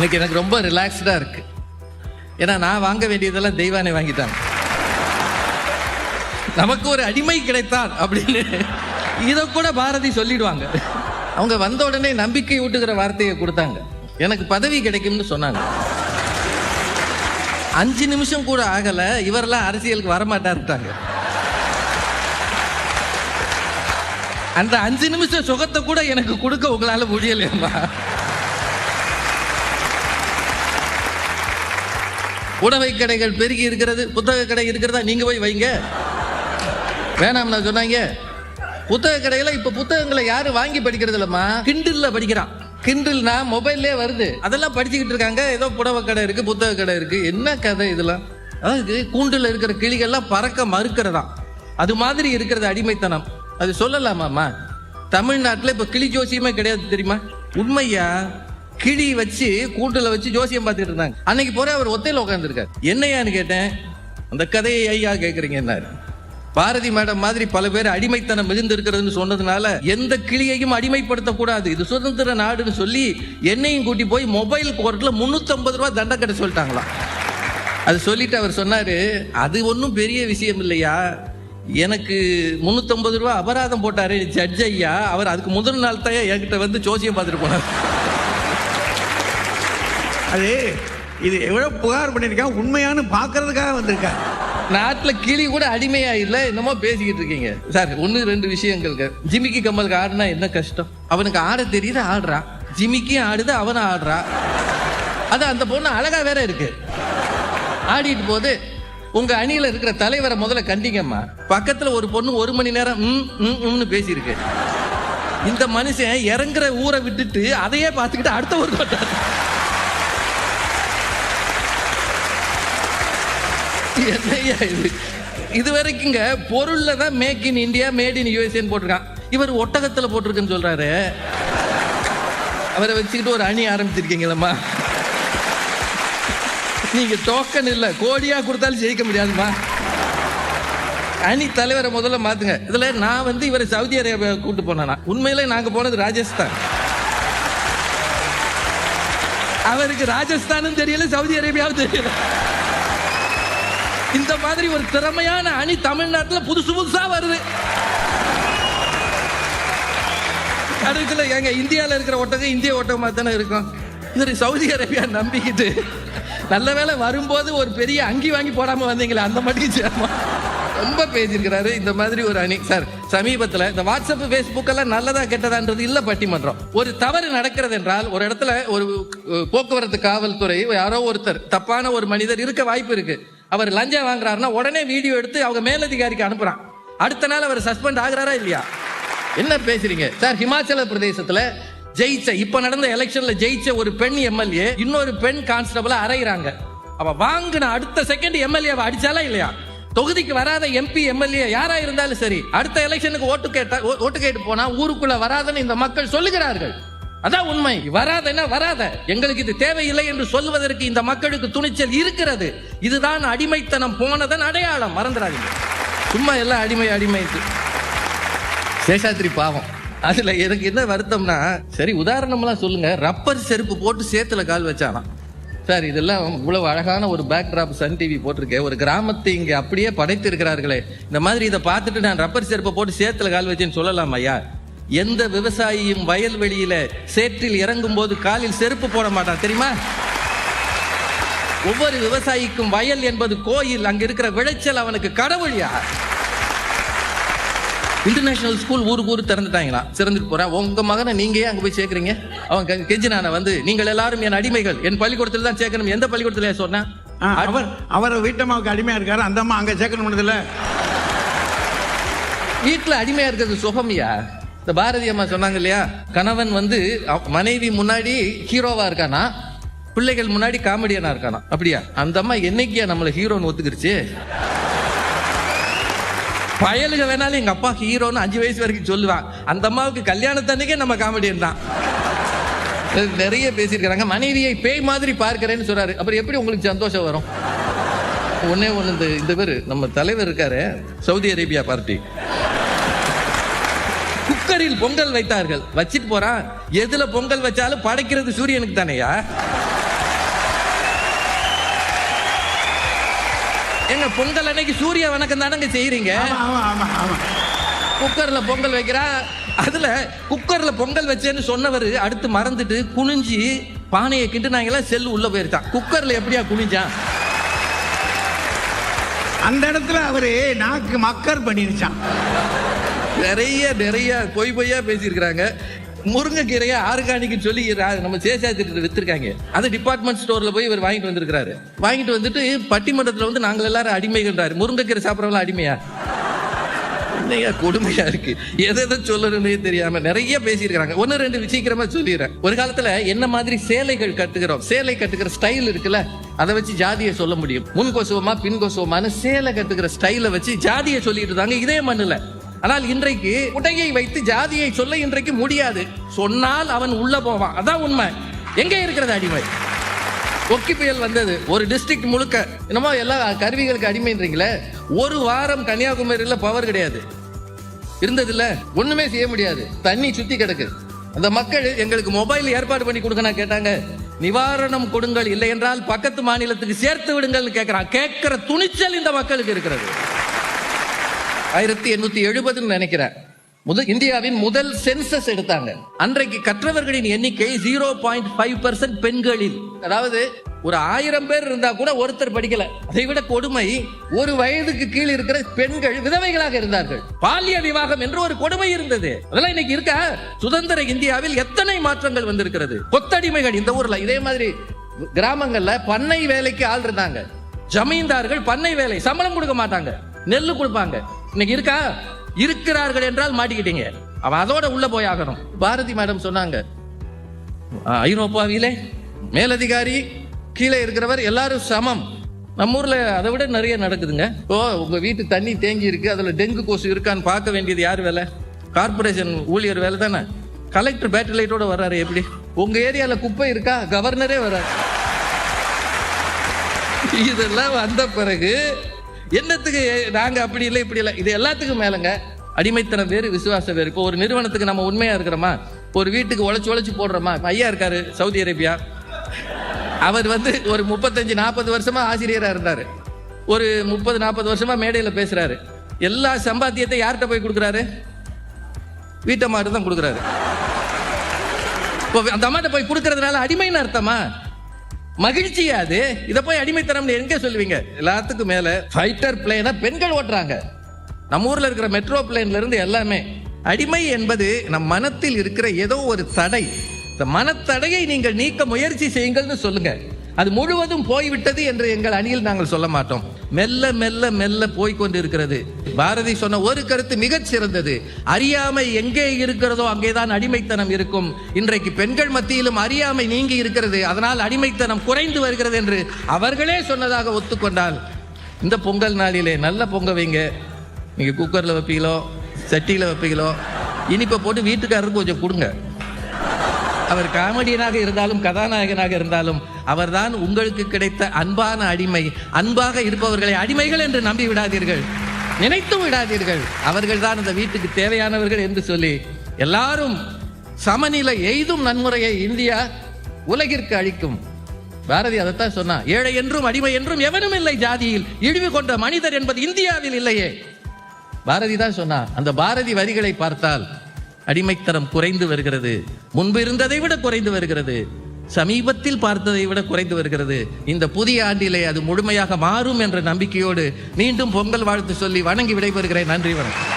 இன்னைக்கு எனக்கு ரொம்ப ரிலாக்ஸ்டா இருக்கு. ஏன்னா நான் வாங்க வேண்டியதெல்லாம் தெய்வானை வாங்கிட்டாங்க. நமக்கு ஒரு அடிமை கிடைத்தான் அப்படின்னு இதை கூட பாரதி சொல்லிடுவாங்க. அவங்க வந்த உடனே நம்பிக்கை ஊட்டுகிற வார்த்தையை கொடுத்தாங்க. எனக்கு பதவி கிடைக்கும்னு சொன்னாங்க. அஞ்சு நிமிஷம் கூட ஆகல இவரெல்லாம் அரசியலுக்கு வரமாட்டாருட்டாங்க. அந்த அஞ்சு நிமிஷம் சுகத்தை கூட எனக்கு கொடுக்க உங்களால முடியலையம்மா. உணவை கடைகள் பெருகி இருக்கிறது புத்தக கடை இருக்கிறதா? நீங்க போய் வைங்க. வேணாம் நான் சொன்னாங்க. புத்தக கடையில இப்ப புத்தகங்களை யாரும் வாங்கி படிக்கிறது இல்லம்மா கிண்டில்ல படிக்கிறான் கிண்டில்னா மொபைல்லே வருது. அதெல்லாம் படிச்சுக்கிட்டு இருக்காங்க. ஏதோ புடவை கடை இருக்கு புத்தக கடை இருக்கு. என்ன கதை இதெல்லாம்? அதாவது கூண்டுல இருக்கிற கிளிகள்லாம் பறக்க மறுக்கிறதா? அது மாதிரி இருக்கிறது அடிமைத்தனம். அது சொல்லலாமாம்மா? தமிழ்நாட்டுல இப்ப கிளி ஜோசியமே கிடையாது தெரியுமா? உண்மையா? கிளி வச்சு கூட்டுல வச்சு ஜோசியம் பார்த்துட்டு இருந்தாங்க. அன்னைக்கு போற அவர் ஒத்தையில உட்காந்துருக்காரு என்னையான்னு கேட்டேன்? அந்த கதையை ஐயா கேக்குறீங்க என்ன பாரதி மேடம் மாதிரி பல பேர் அடிமைத்தனம் மிகுந்து இருக்கிறதுன்னு சொன்னதுனால எந்த கிளியையும் அடிமைப்படுத்த கூடாது இது சுதந்திர நாடுன்னு சொல்லி என்னையும் கூட்டி போய் மொபைல் கோர்ட்ல 350 ரூபாய் தண்டை கட்ட சொல்லிட்டாங்களாம். அது சொல்லிட்டு அவர் சொன்னாரு அது ஒன்றும் பெரிய விஷயம் இல்லையா? எனக்கு 350 ரூபாய் அபராதம் போட்டாரு ஜட்ஜ் ஐயா. அவர் அதுக்கு முதல் நாள் தான் என்கிட்ட வந்து ஜோசியம் பார்த்துட்டு போனார். அது இது எவ்வளோ புகார் பண்ணியிருக்கான் உண்மையானு பார்க்கறதுக்காக வந்திருக்கான் நாட்டில் கிளி கூட அடிமையா இல்லை என்னமோ பேசிக்கிட்டு இருக்கீங்க. சார் ஒன்று ரெண்டு விஷயங்களுக்கு ஜிமிக்கி கம்மலுக்கு ஆடுனா என்ன கஷ்டம்? அவனுக்கு ஆட தெரியுது ஆடுறான் ஜிமிக்கியும் ஆடுது அவனும் ஆடுறான் அது அந்த பொண்ணு அழகா வேற இருக்கு. ஆடிட்டு போது உங்க அணியில இருக்கிற தலைவரை முதல்ல கண்டிங்கம்மா. பக்கத்துல ஒரு பொண்ணு ஒரு மணி நேரம் ம், ம், ம்னு பேசியிருக்கு. இந்த மனுஷன் இறங்குற ஊரை விட்டுட்டு அதையே பார்த்துக்கிட்டு அடுத்த ஒரு வந்தாரு என்னையா இது இது? வரைக்குங்க பொருள்ல தான் make in India made in யூஎஸ்ஏன்னு போட்டிருக்கான். இவர் ஒட்டகத்துல போட்டிருக்குன்னு சொல்றாரு. அவரை வச்சுக்கிட்டு ஒரு அணி ஆரம்பிச்சிருக்கீங்களம்மா. நீங்க டோக்கன் இல்லை கோடியா கொடுத்தாலும் ஜெயிக்க முடியாதுமா அணி தலைவரை முதல்ல மாத்துங்க. இதுல நான் வந்து இவரை சவுதி அரேபியா கூட்டு போனேனா. உண்மையிலே நாங்க போனது ராஜஸ்தான். அவருக்கு ராஜஸ்தானும் தெரியல சவுதி அரேபியாவும் தெரியல. இந்த மாதிரி ஒரு திறமையான அணி தமிழ்நாட்டில் புதுசு புதுசா வருது. அதுக்குள்ள எங்க இந்தியாவில் இருக்கிற ஒட்டகம் இந்திய ஒட்டகமா தானே இருக்கும்? சரி சவுதி அரேபியா நம்பிக்கிட்டு நல்ல வேலை வரும்போது ஒரு பெரிய அங்கி வாங்கி போடாம வந்தீங்களே அந்த மட்டும் சேரமா? ரொம்ப பேசியிருக்கிறாரு இந்த மாதிரி ஒரு அணி. சார் சமீபத்தில் இந்த வாட்ஸ்அப் ஃபேஸ்புக் எல்லாம் நல்லதா கெட்டதான்றது இல்லை பட்டிமன்றம். ஒரு தவறு நடக்கிறது என்றால் ஒரு இடத்துல ஒரு போக்குவரத்து காவல்துறை யாரோ ஒருத்தர் தப்பான ஒரு மனிதர் இருக்க வாய்ப்பு இருக்கு. அவர் லஞ்சம் வாங்குறாருன்னா உடனே வீடியோ எடுத்து அவங்க மேலதிகாரிக்கு அனுப்புறான். அடுத்த நாள் அவர் சஸ்பெண்ட் ஆகுறாரா இல்லையா? என்ன பேசுறீங்க? சார் ஹிமாச்சல பிரதேசத்துல ஜெயிச்ச இப்ப நடந்த எலெக்ஷன்ல ஜெயிச்ச ஒரு பெண் எம்எல்ஏ இன்னொரு பெண் கான்ஸ்டபிள அறையிறாங்க. அவ வாங்கின அடுத்த செகண்ட் எம்எல்ஏ அடிச்சாலா இல்லையா? தொகுதிக்கு வராத எம்பி எம்எல்ஏ யாரா இருந்தாலும் சரி அடுத்த எலெக்ஷனுக்கு ஓட்டு கேட்ட ஓ- ஓட்டு கேட்டு போனா ஊருக்குள்ள வராதுன்னு இந்த மக்கள் சொல்லுகிறார்கள். அதான் உண்மை. வராதன்னா வராத. எங்களுக்கு இது தேவையில்லை என்று சொல்வதற்கு இந்த மக்களுக்கு துணிச்சல் இருக்கிறது. இதுதான் அடிமைத்தனம் போனதன் அடையாளம். மறந்துடாதீங்க. சும்மா எல்லாம் அடிமை அடிமை சேஷாத்ரி பாவம். அதுல எனக்கு என்ன வருத்தம்னா சரி உதாரணம்லாம் சொல்லுங்க. ரப்பர் செருப்பு போட்டு சேத்துல கால் வச்சானா? சார் இதெல்லாம் இவ்வளவு அழகான ஒரு பேக்ட்ராப் சன் டிவி போட்டிருக்கேன் ஒரு கிராமத்தை இங்க அப்படியே படைத்திருக்கிறார்களே. இந்த மாதிரி இதை பார்த்துட்டு நான் ரப்பர் செருப்பை போட்டு சேத்துல கால் வச்சேன்னு சொல்லலாம் ஐயா? எந்த விவசாயியும் வயல்வெளியில சேற்றில் இறங்கும் போது காலில் செருப்பு போட மாட்டான் தெரியுமா? ஒவ்வொரு விவசாயிக்கும் வயல் என்பது கோயில் அங்க இருக்கிற விளைச்சல் அவனுக்கு கடவுளியா? இன்டர்நேஷனல் ஸ்கூல் ஊருக்கு ஊர் திறந்துட்டாங்களா சிறந்துட்டு போறான் உங்க மகனை நீங்க அங்க போய் சேர்க்கறீங்க? அவன் கெஞ்சினான வந்து நீங்கள் எல்லாரும் என் அடிமைகள். என் பள்ளிக்கூடத்தில் தான் சேர்க்கணும். எந்த பள்ளிக்கூடத்துல? சொன்னா ஆ, அவர் அவர் வீட்டம்மாவுக்கு அடிமையா இருக்காரு. அந்த அம்மா அங்க சேர்க்கணும் வீட்டுல அடிமையா இருக்கிறது சுகமியா? இந்த பாரதி அம்மா சொன்னாங்க இல்லையா? கணவன் வந்து மனைவி முன்னாடி ஹீரோவா இருக்கானா? பிள்ளைகள் முன்னாடி காமெடியனா இருக்கானா? அப்படியா? அந்த அம்மா என்னைக்கியா நம்மளை ஹீரோன்னு ஒத்துக்கிடுச்சு பயலுக வேணாலும் எங்க அப்பா ஹீரோன்னு அஞ்சு வயசு வரைக்கும் சொல்லுவான் அந்த அம்மாவுக்கு கல்யாணத்தன்னைக்கே நம்ம காமெடியன் தான். நிறைய பேசியிருக்கிறாங்க. மனைவியை பேய் மாதிரி பார்க்கிறேன்னு சொல்றாரு. அப்புறம் எப்படி உங்களுக்கு சந்தோஷம் வரும்? ஒன்னே ஒன்று இந்த இந்த பேரு நம்ம தலைவர் இருக்காரு சவுதி அரேபியா பார்ட்டி. குக்கரில் பொங்கல் வைத்தார்கள். வச்சிட்டு போறான் எதுல பொங்கல் வச்சாலும் படைக்கிறது சூரியனுக்கு தானேயா? எங்க பொங்கல் அன்னைக்கு சூரிய வணக்கம் தானங்க செய்யறீங்க குக்கர்ல பொங்கல் வைக்கிறா? அதுல குக்கர்ல பொங்கல் வச்சேன்னு சொன்னவர் அடுத்து மறந்துட்டு குனிஞ்சு பானையை கிண்டுனாங்களா செல்லு உள்ள போயிருச்சான். குக்கர்ல எப்படியா குனிஞ்சான் அந்த இடத்துல அவரு நாக்கு மக்கர் பண்ணிருச்சான். நிறைய நிறைய பொய் பொய்யா பேசியிருக்கிறாங்க. முருங்கைக்கீரையை ஆர்கானிக் சொல்லி நம்ம சேஷாத்திட்டு வித்துருக்காங்க. அது டிபார்ட்மெண்ட் ஸ்டோர்ல போய் இவர் வாங்கிட்டு வந்திருக்கிறாரு. வாங்கிட்டு வந்துட்டு பட்டிமன்றத்தில் வந்து நாங்கள் எல்லாரும் அடிமைகள்ன்றாரு. முருங்கைக்கீரை சாப்பிட்றவங்க அடிமையா? என்னையா கொடுமையா இருக்கு. எதை எதை சொல்லணும்னே தெரியாம நிறைய பேசியிருக்கிறாங்க. ஒன்னு ரெண்டு சீக்கிரமா சொல்லிடுறேன். ஒரு காலத்துல என்ன மாதிரி சேலைகள் கட்டுகிறோம் சேலை கட்டுகிற ஸ்டைல் இருக்குல்ல அதை வச்சு ஜாதியை சொல்ல முடியும். முன் கொசுவமா பின் கொசுவமான சேலை கட்டுகிற ஸ்டைலை வச்சு ஜாதியை சொல்லிட்டு இருந்தாங்க. இதே மண்ணுல. ஆனால் இன்றைக்கு உடையை வைத்து ஜாதியை சொல்ல இன்றைக்கு முடியாது. சொன்னால் அவன் உள்ள போவான். அதான் உண்மை. எங்க இருக்கிறது அடிமை? ஒக்கி புயல் வந்தது. ஒரு டிஸ்ட்ரிக்ட் முழுக்க. என்னமோ எல்லா கருவிகளுக்கு அடிமைன்றீங்களே? ஒரு வாரம் கன்னியாகுமரியில் பவர் கிடையாது. இருந்தது இல்ல ஒண்ணுமே செய்ய முடியாது. தண்ணி சுத்தி கிடக்கு. அந்த மக்கள் எங்களுக்கு மொபைல் ஏற்பாடு பண்ணி கொடுக்கணும் கேட்டாங்க. நிவாரணம் கொடுங்கள் இல்லை என்றால் பக்கத்து மாநிலத்துக்கு சேர்த்து விடுங்கள்னு கேட்கிறான் கேட்கிற துணிச்சல் இந்த மக்களுக்கு இருக்கிறது. ஆயிரத்தி எண்ணூத்தி எழுபதுன்னு நினைக்கிறேன். முதல் இந்தியாவின் முதல் சென்சஸ் எடுத்தாங்க. அன்றைக்கு கற்றவர்களின் எண்ணிக்கை ஜீரோ பாயிண்ட் ஃபைவ் பர்சன்ட் பெண்களில். அதாவது ஒரு ஆயிரம் பேர் இருந்தா கூட ஒருத்தர் படிக்கல. அதை விட கொடுமை ஒரு வயதுக்கு கீழ் இருக்கிற பெண்கள் விதவைகளாக இருந்தார்கள். பாலிய விவாகம் என்று ஒரு கொடுமை இருந்தது. அதெல்லாம் இன்னைக்கு இருக்கா? சுதந்திர இந்தியாவில் எத்தனை மாற்றங்கள் வந்திருக்கிறது? கொத்தடிமைகள் இந்த ஊர்ல. இதே மாதிரி கிராமங்கள்ல பண்ணை வேலைக்கு ஆள் இருந்தாங்க. ஜமீன்தார்கள் பண்ணை வேலை சம்பளம் கொடுக்க மாட்டாங்க. நெல்லு கொடுப்பாங்க. இன்னைக்கு இருக்கா? இருக்கிறார்கள் என்றால் மாட்டிக்கிட்டீங்க. அவன் அதோட உள்ள போய் ஆகணும். பாரதி மேடம் சொன்னாங்க. "ஆ, ஐரோப்பாவிலே மேலதிகாரி கீழே இருக்கிறவர் எல்லாரும் சமம். நம்ம ஊர்ல அதை விட நிறைய நடக்குதுங்க. ஓ உங்க வீட்டு தண்ணி தேங்கி இருக்கு அதுல டெங்கு கொசு இருக்கான்னு பார்க்க வேண்டியது யார் வேலை? கார்பரேஷன் ஊழியர் வேலை தானே. கலெக்டர் பேட்டரி லைட்டோட வர்றாரு எப்படி? உங்க ஏரியால குப்பை இருக்கா? கவர்னரே வர்றாரு. இதெல்லாம் வந்த பிறகு என்னத்துக்கு நாங்கள் அப்படி இல்லை இப்படி இல்லை. இது எல்லாத்துக்கும் மேலங்க அடிமைத்தனம் வேறு விசுவாசம் வேறு. இப்போ ஒரு நிறுவனத்துக்கு நம்ம உண்மையாக இருக்கிறோமா? ஒரு வீட்டுக்கு உழைச்சி உழைச்சி போடுறோமா? ஐயா இருக்காரு சவுதி அரேபியா. அவர் வந்து ஒரு முப்பத்தஞ்சு நாற்பது வருஷமா ஆசிரியராக இருந்தார். ஒரு முப்பது நாற்பது வருஷமா மேடையில் பேசுறாரு. எல்லா சம்பாத்தியத்தை யார்கிட்ட போய் கொடுக்குறாரு? வீட்டம்மாட்டு தான் கொடுக்குறாரு. இப்போ அந்த அம்மாட்ட போய் கொடுக்கறதுனால அடிமைன்னு அர்த்தமா? மகிழ்ச்சியா அது இதை போய் அடிமைத்தனம்னு எங்க சொல்லுவீங்க? எல்லாத்துக்கும் மேல ஃபைட்டர் பிளேனை பெண்கள் ஓட்டுறாங்க. நம்ம ஊர்ல இருக்கிற மெட்ரோ பிளேன்ல இருந்து எல்லாமே. அடிமை என்பது நம் மனத்தில் இருக்கிற ஏதோ ஒரு தடை. இந்த மனத்தடையை நீங்கள் நீக்க முயற்சி செய்யுங்கள்னு சொல்லுங்க. அது முழுவதும் போய்விட்டது என்று எங்கள் அணியில் நாங்கள் சொல்ல மாட்டோம். மெல்ல மெல்ல மெல்ல போய்கொண்டு இருக்கிறது பாரதி சொன்ன ஒரு கருத்து மிகச் சிறந்தது. அறியாமை எங்கே இருக்கிறதோ அங்கேதான் அடிமைத்தனம் இருக்கும். இன்றைக்கு பெண்கள் மத்தியிலும் அறியாமை நீங்கி இருக்கிறது. அதனால் அடிமைத்தனம் குறைந்து வருகிறது என்று அவர்களே சொன்னதாக ஒத்துக்கொண்டால் இந்த பொங்கல் நாளிலே நல்ல பொங்க வைங்க. நீங்கள் குக்கரில் வைப்பீங்களோ சட்டியில் வைப்பீங்களோ இனிப்பை போட்டு வீட்டுக்காரருக்கு கொஞ்சம் கொடுங்க. அவர் காமெடியனாக இருந்தாலும் கதாநாயகனாக இருந்தாலும் அவர்தான் உங்களுக்கு கிடைத்த அன்பான அடிமை. அன்பாக இருப்பவர்களை அடிமைகள் என்று நம்பி விடாதீர்கள். நினைத்து விடாதீர்கள். அவர்கள் தான் இந்த வீட்டுக்கு தேவையானவர்கள் என்று சொல்லி எல்லாரும் சமநிலை எய்தும் நன்முறையை இந்தியா உலகிற்கு அளிக்கும். பாரதி அதைத்தான் சொன்னா ஏழை என்றும் அடிமை என்றும் எவனும் இல்லை ஜாதியில். இழிவு கொண்ட மனிதர் என்பது இந்தியாவில் இல்லையே. பாரதி தான் சொன்னா அந்த பாரதி வரிகளை பார்த்தால் அடிமைத்தரம் குறைந்து வருகிறது. முன்பு இருந்ததை விட குறைந்து வருகிறது. சமீபத்தில் பார்த்ததை விட குறைந்து வருகிறது. இந்த புதிய ஆண்டிலே அது முழுமையாக மாறும் என்ற நம்பிக்கையோடு மீண்டும் பொங்கல் வாழ்த்து சொல்லி வணங்கி விடைபெறுகிறேன். நன்றி வணக்கம்.